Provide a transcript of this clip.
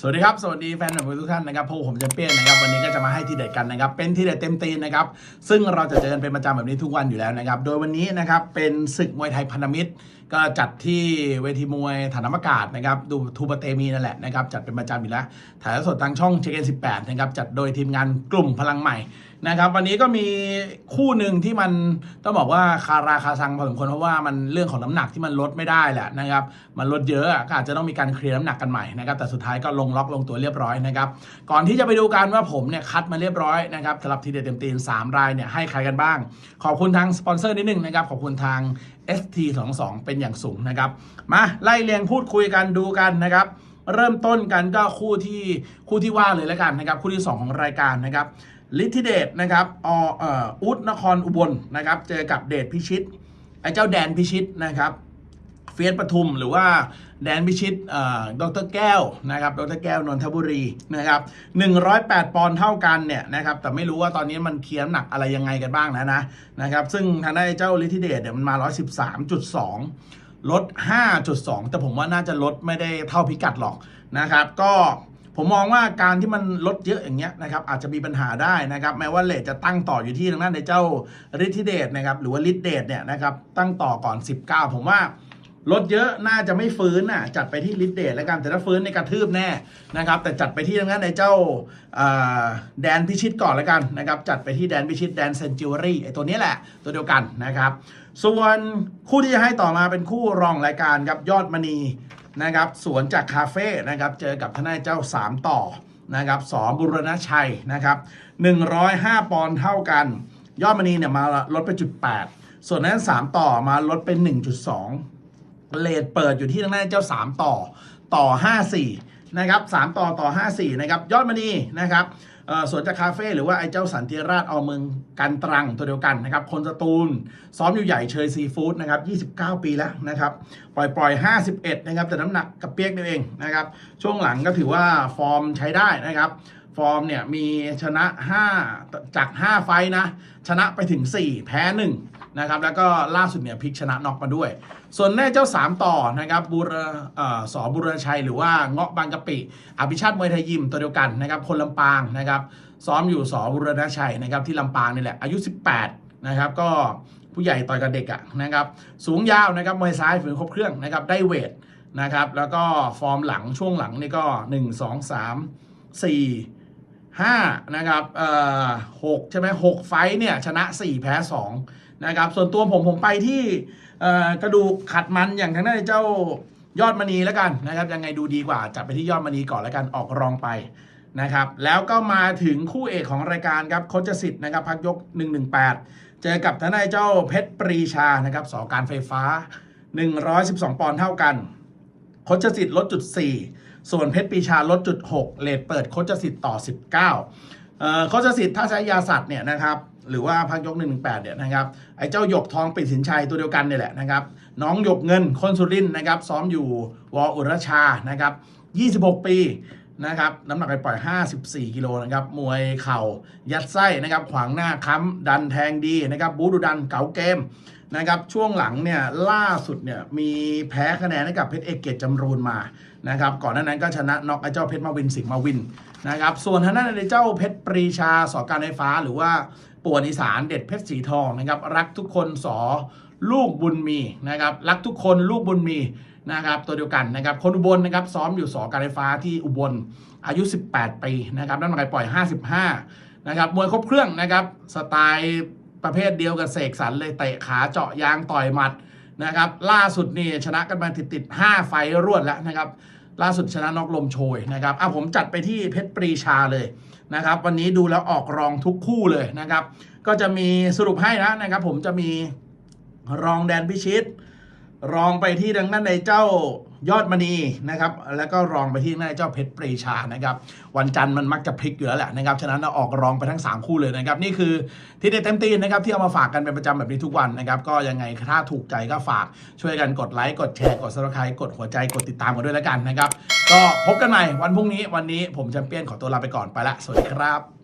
สวัสดีครับ สวัสดีแฟนหนังทุกท่านนะครับพวกผมจะเปี้ยนนะครับ วันนี้ก็จะมาให้ทีเด็ดกันนะครับ เป็นทีเด็ดเต็มตีนนะครับ ซึ่งเราจะเจอกันเป็นประจำแบบนี้ทุกวันอยู่แล้วนะครับ โดยวันนี้นะครับ เป็นศึกมวยไทยพันธมิตร ก็จัดที่เวทีมวยฐานอากาศนะครับ ดูทูบเตมีนั่นแหละนะครับ จัดเป็นประจำอยู่แล้ว ถ่ายทอดสดทางช่องเชเกนสิบแปดนะครับ จัดโดยทีมงานกลุ่มพลังใหม่ นะครับ วันนี้ก็มีคู่หนึ่งที่มันต้องบอกว่าคาราคาซังพอสมควรเพราะว่ามันเรื่องของน้ำหนักที่มันลดไม่ได้แหละนะครับ มันลดเยอะอะก็อาจจะต้องมีการเคลียร์น้ำหนักกันใหม่นะครับ แต่สุดท้ายก็ลงล็อกลงตัวเรียบร้อยนะครับ ก่อนที่จะไปดูกันว่าผมเนี่ยคัดมาเรียบร้อยนะครับสำหรับทีเด็ดเต็มตีน3รายเนี่ยให้ใครกันบ้าง ขอบคุณทางสปอนเซอร์นิดนึงนะครับ ขอบคุณทาง ST22 เป็นอย่างสูงนะครับ มาไล่เรียงพูดคุยกันดูกันนะครับเริ่มต้นกันก็คู่ที่คู่ที่ว่าเลยแล้วกันนะครับ คู่ที่ 2 ของรายการนะครับ ลิทิเดชนะครับออุดนครอุบลนะครับ เจอกับเดชพิชิต ไอ้เจ้าแดนพิชิตนะครับ เฟียสปทุมหรือว่าแดนพิชิตเอ่อดรแก้วนะครับ ดรแก้วนนทบุรีนะครับ108 ปอนด์เท่ากันเนี่ยนะครับ แต่ไม่รู้ว่าตอนนี้มันเคียร์น้ำหนักอะไรยังไงกันบ้างนะนะนะครับ ซึ่งทางด้านไอ้เจ้าลิทิเดชเนี่ยมันมา 113.2 ลด 5.2 แต่ผมว่าน่าจะลดไม่ได้เท่าพิกัดหรอกนะครับ ก็ ผมมองว่าการที่มันลดเยอะอย่างเงี้ยนะครับอาจจะมีปัญหาได้นะครับแม้ว่าเลทจะตั้งต่ออยู่ที่ทางด้านในเจ้าฤทธิเดชนะครับหรือว่าฤทเดชเนี่ยนะครับตั้งต่อก่อน 19 ผมว่าลดเยอะน่าจะไม่ฟื้นน่ะจัดไปที่ฤทเดชแล้วกันแต่ถ้าฟื้นในกระทืบแน่นะครับแต่จัดไปที่ทางด้านในเจ้าแดนพิชิตก่อนแล้วกันนะครับจัดไปที่แดนพิชิตแดนเซนจูรี่ไอตัวนี้แหละตัวเดียวกันนะครับส่วนคู่ที่จะให้ต่อมาเป็นคู่รองรายการครับยอดมณี นะครับสวนจากคาเฟ่นะครับเจอกับทนายเจ้า 3 ต่อนะครับสอบุรณชัยนะครับ105 ปอนด์เท่ากัน ยอดมณีเนี่ยมาลดไปจุด8ส่วนนั้น 3 ต่อมาลดไป 1.2 เลทเปิดอยู่ที่ทางด้านเจ้า 3 ต่อต่อ 54นะครับ3ต่อต่อ 54นะครับยอดมณีนะครับ สวนจากคาเฟ่หรือว่าไอ้เจ้าสันติราชเอาเมืองกันตรังตัวเดียวกันนะครับ คนสตูล ซ้อมอยู่ใหญ่เชยซีฟู้ดนะครับ 29 ปีแล้วนะครับ ปล่อยปล่อย 51 นะครับ แต่น้ำหนักกระเปียกนี่เองนะครับ ช่วงหลังก็ถือว่าฟอร์มใช้ได้นะครับฟอร์มเนี่ยมีชนะ 5 จาก 5 ไฟนะ ชนะไปถึง 4 แพ้ 1 นะครับแล้วก็ล่าสุดเนี่ยพลิกชนะน็อกมาด้วย ส่วนแน่เจ้า 3 ต่อนะครับบุรอสอบุรชัยหรือว่าเงาะบางกะปิ อภิชาติมวยไทยยิมตัวเดียวกันนะครับคนลำปางนะครับซ้อมอยู่สอบุรณชัยนะครับที่ลำปางนี่แหละอายุ 18นะครับก็ผู้ใหญ่ต่อยกับเด็กอะนะครับสูงยาวนะครับมวยซ้ายฝืนครบเครื่องนะครับได้เวทนะครับแล้วก็ฟอร์มหลังช่วงหลังนี่ก็ 1 2 3 4 ห้านะครับเอ่อหกใช่ไหมหกไฟเนี่ยชนะ 4 แพ้2นะครับส่วนตัวผมผมไปที่เอ่อกระดูกขัดมันอย่างทางด้านเจ้ายอดมณีแล้วกันนะครับยังไงดูดีกว่าจัดไปที่ยอดมณีก่อนแล้วกันออกรองไปนะครับแล้วก็มาถึงคู่เอกของรายการครับโคชสิทธิ์นะครับพักยก 118 เจอกับทางด้านเจ้าเพชรปรีชานะครับสอการไฟฟ้า 112 ปอนด์เท่ากัน โคชสิทธิ์ลดจุด4ส่วนเพชรปีชาลดจุด6เลทเปิดโคชสิทธิ์ต่อ 19เอ่อโคชสิทธิ์ถ้าใช้ยาสัตว์เนี่ยนะครับหรือว่าพักยก118เนี่ยนะครับไอ้เจ้าหยกทองปิดสินชัยตัวเดียวกันเนี่ยแหละนะครับน้องหยกเงินคนสุรินนะครับซ้อมอยู่วออุรชานะครับ26 ปี นะครับน้ำหนักไปปล่อย 54 กิโลนะครับมวยเข่ายัดไส้นะครับขวางหน้าค้ำดันแทงดีนะครับบูดูดันเก๋าเกมนะครับช่วงหลังเนี่ยล่าสุดเนี่ยมีแพ้คะแนนให้กับเพชรเอกเกตจำรูนมานะครับก่อนหน้านั้นก็ชนะน็อกไอ้เจ้าเพชรมาวินสิงห์มาวินนะครับส่วนทางด้านในเจ้าเพชรปรีชาสอการไฟฟ้าหรือว่าป่วนอีสานเด็ดเพชรสีทองนะครับรักทุกคนสอ ลูกบุญมีนะครับรักทุกคนลูกบุญมีนะครับตัวเดียวกันนะครับคนอุบลนะครับซ้อมอยู่สอการไฟฟ้าที่อุบลอายุ 18 ปีนะครับน้ำหนักปล่อย 55นะครับมวยครบเครื่องนะครับสไตล์ประเภทเดียวกับเสกสรรเลยเตะขาเจาะยางต่อยหมัดนะครับล่าสุดนี่ชนะกันมาติดติด5ไฟรวดแล้วนะครับล่าสุดชนะนอกลมโชยนะครับอะผมจัดไปที่เพชรปรีชาเลยนะครับวันนี้ดูแล้วออกรองทุกคู่เลยนะครับก็จะมีสรุปให้นะนะครับผมจะมี รองแดนพิชิต รองไปที่ดังนั้นในเจ้ายอดมณีนะครับ แล้วก็รองไปที่ในเจ้าเพชรปรีชานะครับ วันจันทร์มันมักจะพลิกอยู่แล้วแหละนะครับ ฉะนั้นเราออกรองไปทั้ง 3 คู่เลยนะครับ นี่คือที่ได้เต็มตีนนะครับที่เอามาฝากกันเป็นประจำแบบนี้ทุกวันนะครับ ก็ยังไงถ้าถูกใจก็ฝากช่วยกันกดไลค์ กดแชร์ กดซับสไครต์กดหัวใจ กดติดตามกันด้วยแล้วกันนะครับ ก็พบกันใหม่วันพรุ่งนี้ วันนี้ผมแชมเปี้ยนขอตัวลาไปก่อนไปละ สวัสดีครับ